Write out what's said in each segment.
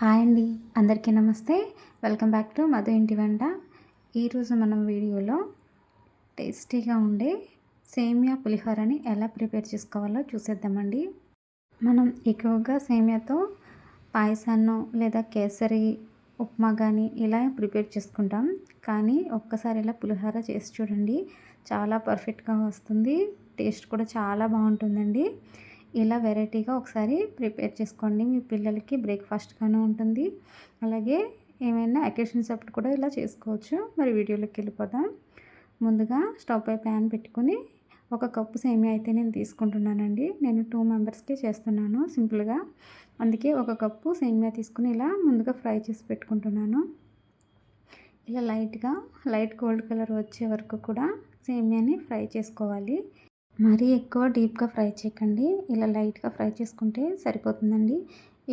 Hi అండి. అందరికీ నమస్తే. వెల్కమ్ బ్యాక్ టు మధు ఇంటి వంట. ఈరోజు మనం వీడియోలో టేస్టీగా ఉండే సేమియా పులిహోరని ఎలా ప్రిపేర్ చేసుకోవాలో చూసేద్దామండి. మనం ఎక్కువగా సేమియాతో పాయసాన్ని లేదా కేసరి ఉప్మా కానీ ఇలా ప్రిపేర్ చేసుకుంటాం. కానీ ఒక్కసారి ఇలా పులిహోర చేసి చూడండి చాలా పర్ఫెక్ట్గా వస్తుంది. టేస్ట్ కూడా చాలా బాగుంటుందండి. ఇలా వెరైటీగా ఒకసారి ప్రిపేర్ చేసుకోండి. మీ పిల్లలకి బ్రేక్ఫాస్ట్గానే ఉంటుంది. అలాగే ఏమైనా అకేషన్స్ అప్పుడు కూడా ఇలా చేసుకోవచ్చు. మరి వీడియోలోకి వెళ్ళిపోదాం. ముందుగా స్టవ్ పై ప్యాన్ పెట్టుకుని ఒక కప్పు సేమియా అయితే నేను తీసుకుంటున్నానండి. నేను టూ మెంబర్స్కి చేస్తున్నాను సింపుల్గా. అందుకే ఒక కప్పు సేమియా తీసుకుని ఇలా ముందుగా ఫ్రై చేసి పెట్టుకుంటున్నాను. ఇలా లైట్గా లైట్ గోల్డ్ కలర్ వచ్చే వరకు కూడా సేమియాని ఫ్రై చేసుకోవాలి. మరీ ఎక్కువ డీప్గా ఫ్రై చేయకండి. ఇలా లైట్గా ఫ్రై చేసుకుంటే సరిపోతుందండి.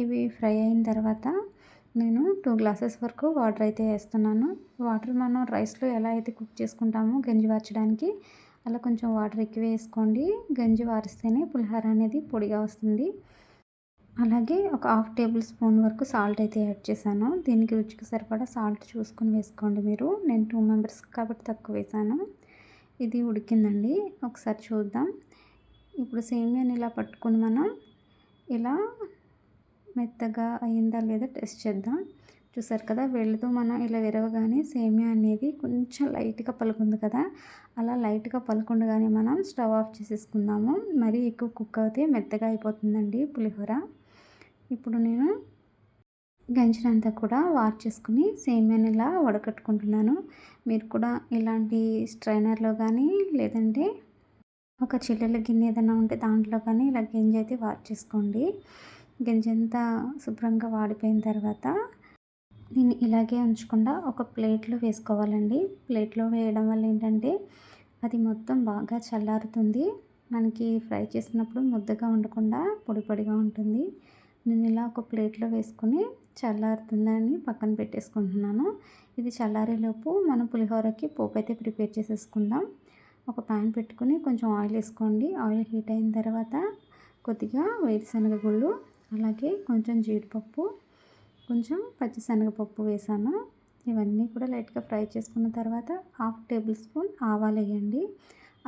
ఇవి ఫ్రై అయిన తర్వాత నేను టూ గ్లాసెస్ వరకు వాటర్ అయితే వేస్తున్నాను. వాటర్ మనం రైస్లో ఎలా అయితే కుక్ చేసుకుంటామో గంజి వార్చడానికి అలా కొంచెం వాటర్ ఎక్కువ వేసుకోండి. గంజి వారిస్తేనే పులిహోర అనేది పొడిగా వస్తుంది. అలాగే ఒక హాఫ్ టేబుల్ స్పూన్ వరకు సాల్ట్ అయితే యాడ్ చేశాను. దీనికి రుచికి సరిపడా సాల్ట్ చూసుకొని వేసుకోండి మీరు. నేను టూ మెంబర్స్ కాబట్టి తక్కువ వేసాను. ఇది ఉడికిందండి. ఒకసారి చూద్దాం. ఇప్పుడు సేమియాని ఇలా పట్టుకుని మనం ఇలా మెత్తగా అయిందా లేదా టెస్ట్ చేద్దాం. చూసారు కదా వెళ్ళతో మనం ఇలా విరవగానే సేమియా అనేది కొంచెం లైట్గా పలుకుంది కదా. అలా లైట్గా పలుకుండగానే మనం స్టవ్ ఆఫ్ చేసేసుకుందాము. మరీ ఎక్కువ కుక్ అయితే మెత్తగా అయిపోతుందండి పులిహోర. ఇప్పుడు నేను గంజినంతా కూడా వాష్ చేసుకుని సేమియాని ఇలా వడకట్టుకుంటున్నాను. మీరు కూడా ఇలాంటి స్ట్రైనర్లో కానీ లేదంటే ఒక చిల్లెల గిన్నె ఏదైనా ఉంటే దాంట్లో కానీ ఇలా గింజ అయితే వాష్ చేసుకోండి గంజి అంతా శుభ్రంగా వాడిపోయిన తర్వాత దీన్ని ఇలాగే ఉంచకుండా ఒక ప్లేట్లో వేసుకోవాలండి. ప్లేట్లో వేయడం వల్ల ఏంటంటే అది మొత్తం బాగా చల్లారుతుంది. మనకి ఫ్రై చేసినప్పుడు ముద్దగా ఉండకుండా పొడి పొడిగా ఉంటుంది. నేను ఇలా ఒక ప్లేట్లో వేసుకొని చల్లారుతుందని పక్కన పెట్టేసుకుంటున్నాను. ఇది చల్లారేలోపు మనం పులిహోరకి పోపు అయితే ప్రిపేర్ చేసేసుకుందాం. ఒక ప్యాన్ పెట్టుకుని కొంచెం ఆయిల్ వేసుకోండి. ఆయిల్ హీట్ అయిన తర్వాత కొద్దిగా వేరుశనగ గుళ్ళు అలాగే కొంచెం జీడిపప్పు కొంచెం పచ్చిశనగపప్పు వేసాను. ఇవన్నీ కూడా లైట్గా ఫ్రై చేసుకున్న తర్వాత హాఫ్ టేబుల్ స్పూన్ ఆవాలు వేయండి.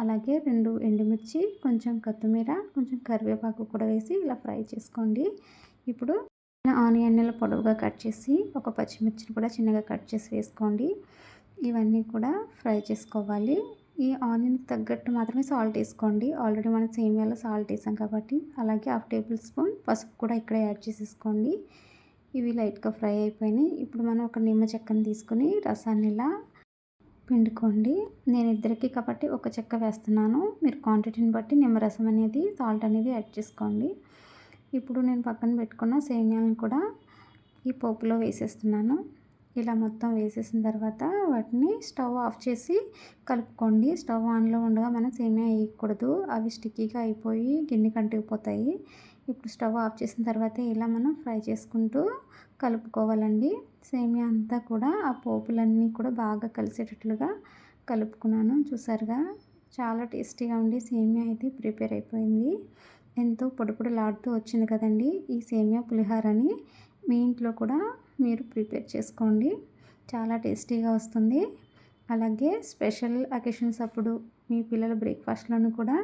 అలాగే రెండు ఎండుమిర్చి కొంచెం కొత్తిమీర కొంచెం కరివేపాకు కూడా వేసి ఇలా ఫ్రై చేసుకోండి. ఇప్పుడు ఆనియన్లు పొడవుగా కట్ చేసి ఒక పచ్చిమిర్చిని కూడా చిన్నగా కట్ చేసి వేసుకోండి. ఇవన్నీ కూడా ఫ్రై చేసుకోవాలి. ఈ ఆనియన్కి తగ్గట్టు మాత్రమే సాల్ట్ వేసుకోండి. ఆల్రెడీ మనం సేమియాలో సాల్ట్ వేసాం కాబట్టి అలాగే హాఫ్ టేబుల్ స్పూన్ పసుపు కూడా ఇక్కడ యాడ్ చేసేసుకోండి. ఇవి లైట్గా ఫ్రై అయిపోయినాయి. ఇప్పుడు మనం ఒక నిమ్మ చెక్కని తీసుకుని రసాన్ని ఇలా పిండుకోండి. నేను ఇద్దరికి కాబట్టి ఒక చెక్క వేస్తున్నాను. మీరు క్వాంటిటీని బట్టి నిమ్మరసం అనేది సాల్ట్ అనేది యాడ్ చేసుకోండి. ఇప్పుడు నేను పక్కన పెట్టుకున్న సేమియాలను కూడా ఈ పోపులో వేసేస్తున్నాను. ఇలా మొత్తం వేసేసిన తర్వాత వాటిని స్టవ్ ఆఫ్ చేసి కలుపుకోండి. స్టవ్ ఆన్లో ఉండగా మనం సేమియా వేయకూడదు. అవి స్టిక్కీగా అయిపోయి గిన్నె కంటికిపోతాయి ఇప్పుడు స్టవ్ ఆఫ్ చేసిన తర్వాత ఇలా మనం ఫ్రై చేసుకుంటూ కలుపుకోవాలండి. సేమియా అంతా కూడా ఆ పోపులన్నీ కూడా బాగా కలిసేటట్లుగా కలుపుకున్నాను. చూసారుగా? చాలా టేస్టీగా ఉండి సేమియా అయితే ప్రిపేర్ అయిపోయింది. ఎంతో పొడిపొడిలాడుతూ వచ్చింది కదండి ఈ సేమియా పులిహారని. మీ ఇంట్లో కూడా మీరు ప్రిపేర్ చేసుకోండి. చాలా టేస్టీగా వస్తుంది. అలాగే స్పెషల్ అకేషన్స్ అప్పుడు మీ పిల్లల బ్రేక్ఫాస్ట్లను కూడా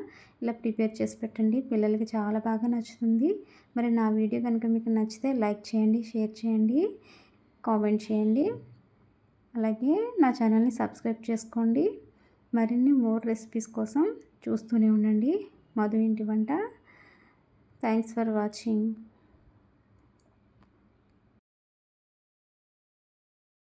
ఇలా ప్రిపేర్ చేసి పెట్టండి. పిల్లలకి చాలా బాగా నచ్చుతుంది. మరి నా వీడియో కనుక మీకు నచ్చితే లైక్ చేయండి షేర్ చేయండి కామెంట్ చేయండి. అలాగే నా ఛానల్ని సబ్స్క్రైబ్ చేసుకోండి. మరిన్ని మోర్ రెసిపీస్ కోసం చూస్తూనే ఉండండి. మధు ఇంటి వంట. Thanks for watching.